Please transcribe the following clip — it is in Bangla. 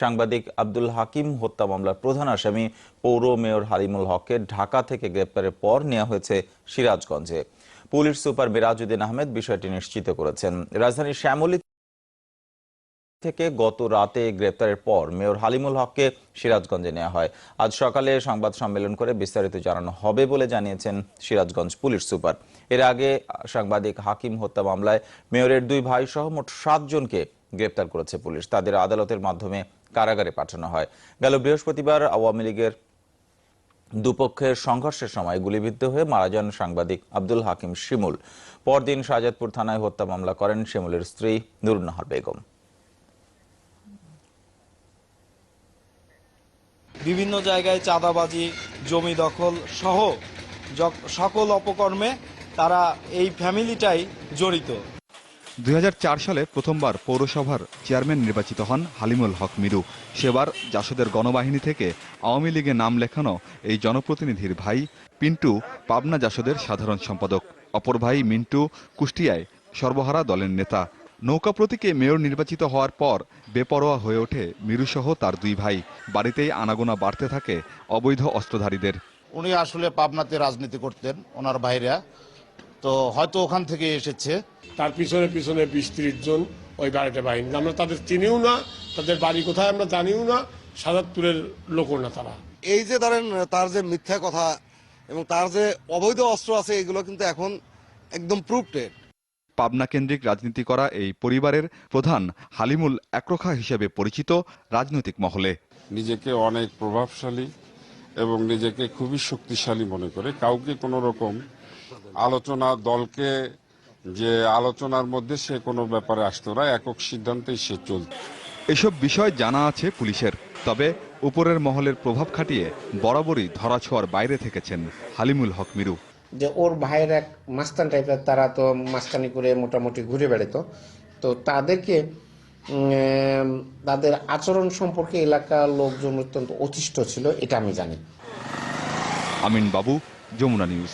সাংবাদিক আব্দুল হাকিম হত্যা মামলার প্রধান আসামি পৌর মেয়র হালিমুল হককে ঢাকা থেকে গ্রেপ্তারের পর নেওয়া হয়েছে সিরাজগঞ্জে। পুলিশ সুপার মিরাজউদ্দিন আহমেদ বিষয়টি নিশ্চিত করেছেন। রাজধানীর শ্যামলী থেকে গত রাতে গ্রেপ্তারের পর মেয়র হালিমুল হককে সিরাজগঞ্জে নেওয়া হয়। আজ সকালে সংবাদ সম্মেলন করে বিস্তারিত জানানো হবে বলে জানিয়েছেন সিরাজগঞ্জ পুলিশ সুপার। এর আগে সাংবাদিক হাকিম হত্যা মামলায় মেয়রের দুই ভাই সহ মোট সাতজনকে গ্রেপ্তার করেছে পুলিশ। তাদের আদালতের মাধ্যমে কারাগারে পাঠানো হয়। গেল বৃহস্পতিবার আওয়ামী লীগের দুপক্ষের সংঘর্ষের সময় গুলিবিদ্ধ হয়ে মারা যান সাংবাদিক আব্দুল হাকিম শিমুল। পরদিন শাহজাদপুর থানায় হত্যা মামলা করেন শিমুলের স্ত্রী নুরুন্নাহার বেগম। বিভিন্ন জায়গায় চাঁদাবাজি, জমি দখল সহ সকল অপকর্মে তারা এই ফ্যামিলিটাই জড়িত। দুই হাজার চার সালে প্রথমবার পৌরসভার চেয়ারম্যান নির্বাচিত হন হালিমুল হক মিরু। সেবার জাসদের গণবাহিনী থেকে আওয়ামী লীগে নাম লেখানো এই জনপ্রতিনিধির ভাই পিন্টু পাবনা জাসদের সাধারণ সম্পাদক। অপর ভাই মিন্টু কুষ্টিয়ায় সর্বহারা দলের নেতা। নৌকা প্রতীকে মেয়র নির্বাচিত হওয়ার পর বেপরোয়া হয়ে ওঠে মিরুসহ তার দুই ভাই। বাড়িতেই আনাগোনা বাড়তে থাকে অবৈধ অস্ত্রধারীদের। উনি আসলে পাবনাতে রাজনীতি করতেন, ওনার ভাইরা। তো হয়তো ওখান থেকে এসেছে। তার পিছনে পিছনে বিশ ত্রিশ জন ওই বাড়িটা বাহিনী। আমরা তাদের চিনিও না তাদের বাড়ি কোথায় আমরা জানিও না সাজাদপুরের লোকও না তারা। এই যে ধরেন তার যে মিথ্যা কথা এবং তার যে অবৈধ অস্ত্র আছে এগুলো কিন্তু এখন একদম প্রুফটেড পাবনা কেন্দ্রিক রাজনীতি করা এই পরিবারের প্রধান হালিমুল একরখা হিসেবে পরিচিত রাজনৈতিক মহলে। নিজেকে অনেক প্রভাবশালী এবং নিজেকে খুবই শক্তিশালী মনে করে। কাউকে কোনো রকম আলোচনা দলকে যে আলোচনার মধ্যে সে কোনো ব্যাপারে আসতো না একক সিদ্ধান্তেই সে চলত। এসব বিষয় জানা আছে পুলিশের তবে উপরের মহলের প্রভাব খাটিয়ে বরাবরই ধরাছোঁয়ার বাইরে থেকেছেন হালিমুল হক মিরু। যে ওর ভাইয়ের এক মাস্তান টাইপের তারা তো মাস্তানি করে মোটামুটি ঘুরে বেড়াতো তো তাদেরকে তাদের আচরণ সম্পর্কে এলাকার লোকজন অত্যন্ত অতিষ্ঠ ছিল এটা আমি জানি। আমিন বাবু যমুনা নিউজ।